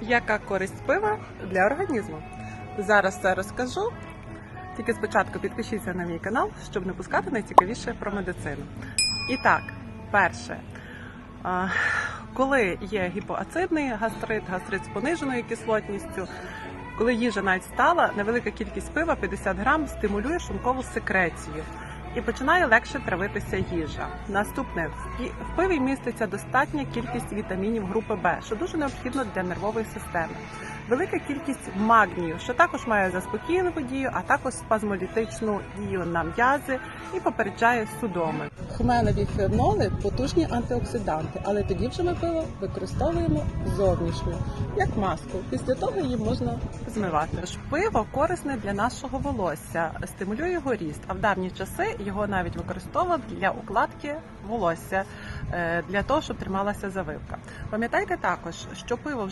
Яка користь пива для організму? Зараз все розкажу. Тільки спочатку підпишіться на мій канал, щоб не пускати найцікавіше про медицину. І так, перше, коли є гіпоацидний гастрит, гастрит з пониженою кислотністю, коли їжа навіть стала, невелика кількість пива 50 грам стимулює шлункову секрецію і починає легше травитися їжа. Наступне в пиві міститься достатня кількість вітамінів групи Б, що дуже необхідно для нервової системи. Велика кількість магнію, що також має заспокійливу дію, а також спазмолітичну дію на м'язи і попереджає судоми. Хмелеві феноли потужні антиоксиданти, але тоді вже ми пиво використовуємо зовнішньо, як маску. Після того її можна змивати. Пиво корисне для нашого волосся, стимулює його ріст. А в давні часи його навіть використовував для укладки волосся, е, для того, щоб трималася завивка. Пам'ятайте також, що пиво